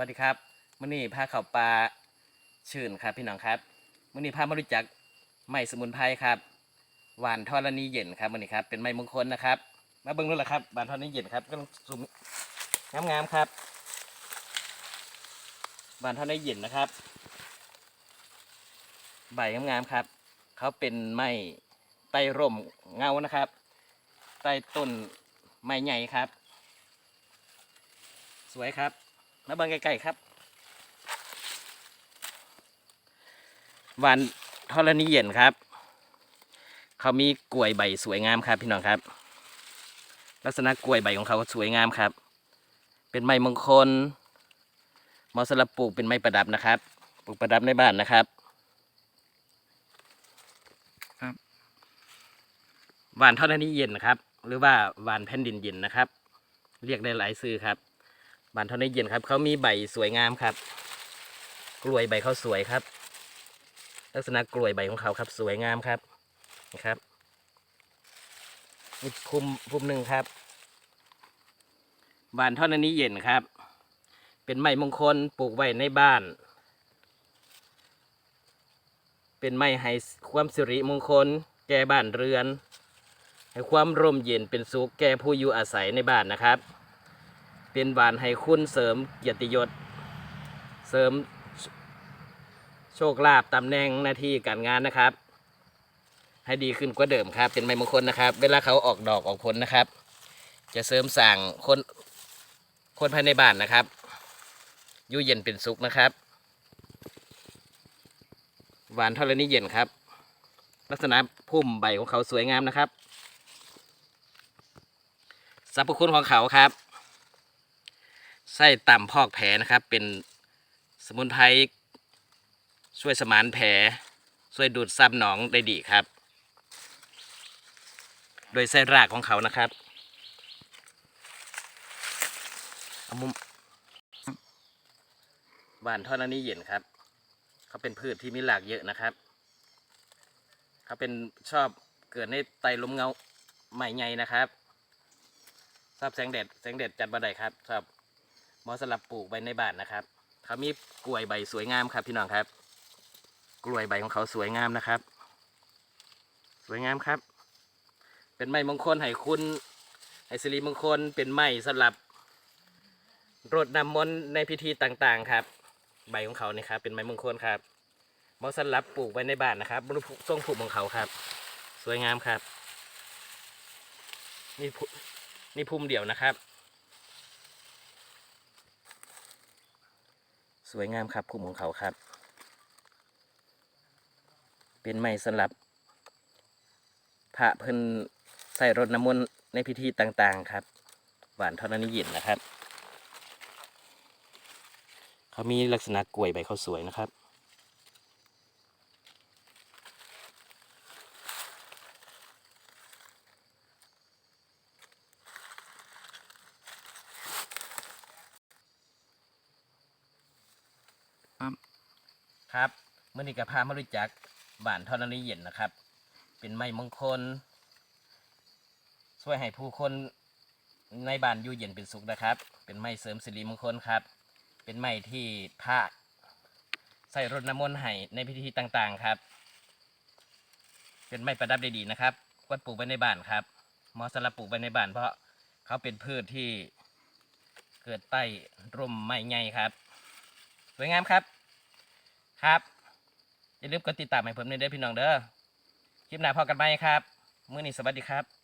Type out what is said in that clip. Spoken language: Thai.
วัสดีครับมื่อนี้พาเข้าป่าชื่นครับพี่น้องครับมื่อนี้พามารู้จักไม้สมุนไพรครับหวานทอรณีเย็นครับมื่อนี้ครับเป็นไม้มงคลนะครับ มาเบิ่งดูแหละครับหวานทอรณีเย็นครับก็ต้องสูงงามๆครับหวานทอรณีเย็นนะครับ ใบงามๆครับ เขาเป็นไม้ใต้ร่มเงานะครับ ใต้ต้นไม้ใหญ่ครับ สวยครับ มาเบิ่งใกล้ๆครับหวานทอรณีเย็นครับ เขามีกล้วยใบสวยงามครับพี่น้องครับ ลักษณะกล้วยใบของเขาก็สวยงามครับ เป็นไม้มงคลเหมาะสำหรับปลูกเป็นไม้ประดับนะครับ ปลูกประดับในบ้านนะครับ ครับหวานทอรณีเย็นนะครับ หรือว่าหวานแผ่นดินเย็นนะครับ เรียกได้หลายชื่อครับ บานเท่านี้เย็นครับ เขามีใบสวยงามครับ กล้วยใบเขาสวยครับ ลักษณะกล้วยใบของเขาครับสวยงามครับนะครับนี่คุมคุมหนึ่งครับ บานเท่านี้เย็นครับ เป็นไม้มงคลปลูกไว้ในบ้าน เป็นไม้ให้ความสิริมงคล แก่บ้านเรือน ให้ความร่มเย็นเป็นสุขแก่ผู้อยู่อาศัยในบ้านนะครับ เป็นหวานให้คุณเสริมเกียรติยศ เสริมโชคลาภตำแหน่งหน้าที่การงานนะครับ ให้ดีขึ้นกว่าเดิมครับ เป็นไม้มงคลนะครับ เวลาเขาออกดอกออกผลนะครับ จะเสริมสั่งคนคนภายในบ้านนะครับอยู่เย็นเป็นสุขนะครับหวานเทอรณีเย็นครับ ลักษณะพุ่มใบของเขาสวยงามนะครับสรรพคุณของเขาครับ ไส้ต่ำพอกแผลนะครับ เป็นสมุนไพรช่วยสมานแผล ช่วยดูดซับหนองได้ดีครับ โดยไส้รากของเขานะครับเอามุมบานท่อนันนี้เย็นครับ เขาเป็นพืชที่มีหลากเยอะนะครับ เขาเป็นชอบเกิดในไตลมเงาใหม่ใหญ่นะครับชอบแสงแดดแสงแดดจัดบันได้ครับชอบ มาสำหรับปลูกไว้ในบ้านนะครับ เขามีกล้วยใบสวยงามครับพี่น้องครับ กล้วยใบของเขาสวยงามนะครับ สวยงามครับ เป็นไม้มงคลให้คุณให้สิริมงคลเป็นไม้สำหรับรดน้ำมนต์ในพิธีต่างๆครับ ใบของเขานี่ครับเป็นไม้มงคลครับมาะสำหรับปลูกไว้ในบ้านนะครับรูปทรงผูกของเขาครับ สวยงามครับ นี่นี่พุ่มเดี่ยวนะครับ สวยงามครับพุ่มของเขาครับ เป็นไม้สำหรับ พระเพิ่นใส่รถน้ำมนต์ในพิธีต่างๆครับ หวานเท่านั้นนิยินนะครับ เขามีลักษณะกล้วยใบเขาสวยนะครับ ครับเมื่อนี้ก็พามารู้จักบ้านทอนานิเย็นนะครับ เป็นไม้มงคล ช่วยให้ผู้คนในบ้านอยู่เย็นเป็นสุขนะครับ เป็นไม้เสริมสิริมงคลครับ เป็นไม้ที่พระใส่รดน้ำมนต์ให้ในพิธีต่างๆครับ เป็นไม้ประดับได้ดีนะครับควรปลูกไว้ในบ้านครับหมาะสำหรับปลูกไว้ในบ้าน เพราะเขาเป็นพืชที่เกิดใต้ร่มไม้ใหญ่ครับ สวยงามครับ ครับอย่าลืมกดติดตามให้ผมในอยเด้อพี่น้องเด้อคลิปหน้าพอกันไหมครับมื้อนี้สวัสดีครับ